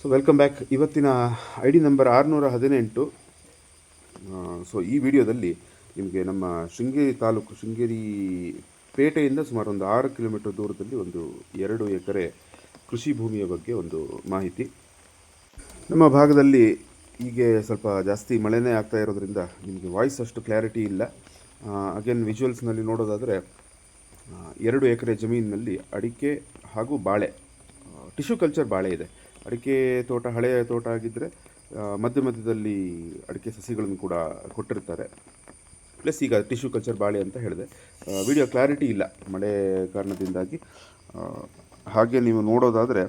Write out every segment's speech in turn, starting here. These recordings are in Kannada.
ಸೊ ವೆಲ್ಕಮ್ ಬ್ಯಾಕ್ ಇವತ್ತಿನ ಐ ಡಿ ನಂಬರ್ ಆರುನೂರ ಹದಿನೆಂಟು. ಸೊ ಈ ವಿಡಿಯೋದಲ್ಲಿ ನಿಮಗೆ ನಮ್ಮ ಶೃಂಗೇರಿ ತಾಲೂಕು, ಶೃಂಗೇರಿ ಪೇಟೆಯಿಂದ ಸುಮಾರು ಒಂದು ಆರು ಕಿಲೋಮೀಟರ್ ದೂರದಲ್ಲಿ ಒಂದು ಎರಡು ಎಕರೆ ಕೃಷಿ ಭೂಮಿಯ ಬಗ್ಗೆ ಒಂದು ಮಾಹಿತಿ. ನಮ್ಮ ಭಾಗದಲ್ಲಿ ಹೀಗೆ ಸ್ವಲ್ಪ ಜಾಸ್ತಿ ಮಳೆನೇ ಆಗ್ತಾ ಇರೋದ್ರಿಂದ ನಿಮಗೆ ವಾಯ್ಸ್ ಅಷ್ಟು ಕ್ಲಾರಿಟಿ ಇಲ್ಲ. ಅಗೇನ್ ವಿಜುವಲ್ಸ್ನಲ್ಲಿ ನೋಡೋದಾದರೆ ಎರಡು ಎಕರೆ ಜಮೀನಿನಲ್ಲಿ ಅಡಿಕೆ ಹಾಗೂ ಬಾಳೆ ಟಿಶ್ಯೂ ಕಲ್ಚರ್ ಬಾಳೆ ಇದೆ. ಅಡಿಕೆ ತೋಟ, ಹಳೆಯ ತೋಟ ಆಗಿದ್ದರೆ ಮಧ್ಯ ಮಧ್ಯದಲ್ಲಿ ಅಡಿಕೆ ಸಸಿಗಳನ್ನು ಕೂಡ ಕೊಟ್ಟಿರ್ತಾರೆ. ಪ್ಲಸ್ ಈಗ ಟಿಶ್ಯೂ ಕಲ್ಚರ್ ಬಾಳೆ ಅಂತ ಹೇಳಿದೆ. ವಿಡಿಯೋ ಕ್ಲಾರಿಟಿ ಇಲ್ಲ ಮಳೆ ಕಾರಣದಿಂದಾಗಿ. ಹಾಗೆ ನೀವು ನೋಡೋದಾದರೆ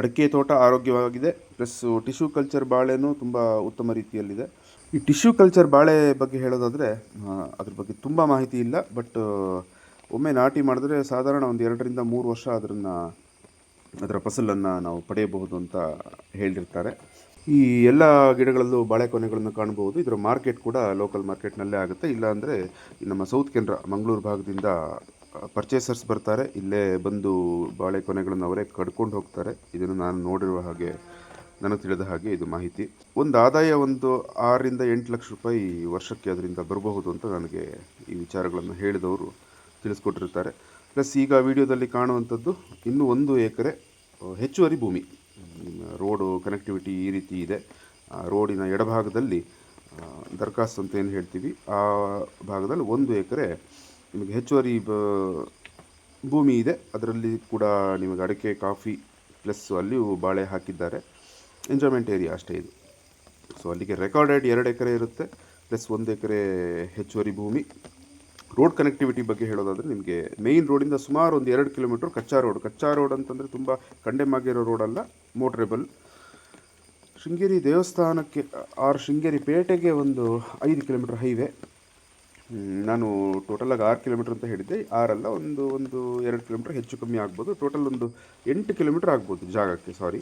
ಅಡಿಕೆ ತೋಟ ಆರೋಗ್ಯವಾಗಿದೆ ಪ್ಲಸ್ ಟಿಶ್ಯೂ ಕಲ್ಚರ್ ಬಾಳೆನೂ ತುಂಬ ಉತ್ತಮ ರೀತಿಯಲ್ಲಿದೆ. ಈ ಟಿಶ್ಯೂ ಕಲ್ಚರ್ ಬಾಳೆ ಬಗ್ಗೆ ಹೇಳೋದಾದರೆ ಅದ್ರ ಬಗ್ಗೆ ತುಂಬ ಮಾಹಿತಿ ಇಲ್ಲ ಬಟ್ ಒಮ್ಮೆ ನಾಟಿ ಮಾಡಿದ್ರೆ ಸಾಧಾರಣ ಒಂದು ಎರಡರಿಂದ ಮೂರು ವರ್ಷ ಅದನ್ನು ಅದರ ಫಸಲನ್ನು ನಾವು ಪಡೆಯಬಹುದು ಅಂತ ಹೇಳಿರ್ತಾರೆ. ಈ ಎಲ್ಲ ಗಿಡಗಳಲ್ಲೂ ಬಾಳೆ ಕೊನೆಗಳನ್ನು ಕಾಣಬಹುದು. ಇದರ ಮಾರ್ಕೆಟ್ ಕೂಡ ಲೋಕಲ್ ಮಾರ್ಕೆಟ್ನಲ್ಲೇ ಆಗುತ್ತೆ. ಇಲ್ಲಾಂದರೆ ನಮ್ಮ ಸೌತ್ ಕೇಂದ್ರ ಮಂಗಳೂರು ಭಾಗದಿಂದ ಪರ್ಚೇಸರ್ಸ್ ಬರ್ತಾರೆ. ಇಲ್ಲೇ ಬಂದು ಬಾಳೆ ಕೊನೆಗಳನ್ನು ಅವರೇ ಕಡ್ಕೊಂಡು ಹೋಗ್ತಾರೆ. ಇದನ್ನು ನಾನು ನೋಡಿರುವ ಹಾಗೆ, ನನಗೆ ತಿಳಿದ ಹಾಗೆ ಇದು ಮಾಹಿತಿ. ಒಂದು ಆದಾಯ ಒಂದು ಆರರಿಂದ ಎಂಟು ಲಕ್ಷ ರೂಪಾಯಿ ವರ್ಷಕ್ಕೆ ಅದರಿಂದ ಬರಬಹುದು ಅಂತ ನನಗೆ ಈ ವಿಚಾರಗಳನ್ನು ಹೇಳಿದವರು ತಿಳಿಸ್ಕೊಟ್ಟಿರ್ತಾರೆ. ಪ್ಲಸ್ ಈಗ ವಿಡಿಯೋದಲ್ಲಿ ಕಾಣುವಂಥದ್ದು ಇನ್ನೂ ಒಂದು ಎಕರೆ ಹೆಚ್ಚುವರಿ ಭೂಮಿ. ರೋಡು ಕನೆಕ್ಟಿವಿಟಿ ಈ ರೀತಿ ಇದೆ. ರೋಡಿನ ಎಡಭಾಗದಲ್ಲಿ ದರ್ಖಾಸ್ತು ಅಂತ ಏನು ಹೇಳ್ತೀವಿ, ಆ ಭಾಗದಲ್ಲಿ ಒಂದು ಎಕರೆ ನಿಮಗೆ ಹೆಚ್ಚುವರಿ ಭೂಮಿ ಇದೆ. ಅದರಲ್ಲಿ ಕೂಡ ನಿಮಗೆ ಅಡಿಕೆ, ಕಾಫಿ, ಪ್ಲಸ್ ಅಲ್ಲಿಯೂ ಬಾಳೆ ಹಾಕಿದ್ದಾರೆ. ಎಂಜಾಯ್ಮೆಂಟ್ ಏರಿಯಾ ಅಷ್ಟೇ ಇದು. ಸೊ ಅಲ್ಲಿಗೆ ರೆಕಾರ್ಡೆಡ್ ಎರಡು ಎಕರೆ ಇರುತ್ತೆ, ಪ್ಲಸ್ ಒಂದು ಎಕರೆ ಹೆಚ್ಚುವರಿ ಭೂಮಿ. ರೋಡ್ ಕನೆಕ್ಟಿವಿಟಿ ಬಗ್ಗೆ ಹೇಳೋದಾದರೆ ನಿಮಗೆ ಮೇಯ್ನ್ ರೋಡಿಂದ ಸುಮಾರು ಒಂದು ಎರಡು ಕಿಲೋಮೀಟ್ರ್ ಕಚ್ಚಾ ರೋಡ್ ಕಚ್ಚಾ ರೋಡ್ ಅಂತಂದರೆ ತುಂಬ ಕಂಡೆಮ್ ಆಗಿರೋ ರೋಡ್ ಅಲ್ಲ ಮೋಟ್ರೇಬಲ್ ಶೃಂಗೇರಿ ದೇವಸ್ಥಾನಕ್ಕೆ, ಆರು ಶೃಂಗೇರಿ ಪೇಟೆಗೆ ಒಂದು ಐದು ಕಿಲೋಮೀಟ್ರ್ ಹೈವೇ ನಾನು ಟೋಟಲಾಗಿ ಆರು ಕಿಲೋಮೀಟ್ರ್ ಅಂತ ಹೇಳಿದ್ದೆ. ಆರಲ್ಲ ಒಂದು ಒಂದು ಎರಡು ಕಿಲೋಮೀಟ್ರ್ ಹೆಚ್ಚು ಕಮ್ಮಿ ಆಗ್ಬೋದು. ಟೋಟಲ್ ಒಂದು ಎಂಟು ಕಿಲೋಮೀಟ್ರ್ ಆಗ್ಬೋದು ಜಾಗಕ್ಕೆ ಸಾರಿ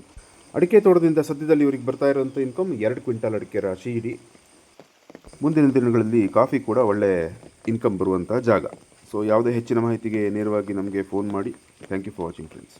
ಅಡಿಕೆ ತೋಟದಿಂದ ಸದ್ಯದಲ್ಲಿ ಇವರಿಗೆ ಬರ್ತಾ ಇರೋಂಥ ಇನ್ಕಮ್ ಎರಡು ಕ್ವಿಂಟಲ್ ಅಡಿಕೆ ರಾಶಿ ಇಡೀ. ಮುಂದಿನ ದಿನಗಳಲ್ಲಿ ಕಾಫಿ ಕೂಡ ಒಳ್ಳೆ ಇನ್ಕಮ್ ಬರುವಂಥ ಜಾಗ. ಸೊ ಯಾವುದೇ ಹೆಚ್ಚಿನ ಮಾಹಿತಿಗೆ ನೇರವಾಗಿ ನಮಗೆ ಫೋನ್ ಮಾಡಿ. Thank you for watching friends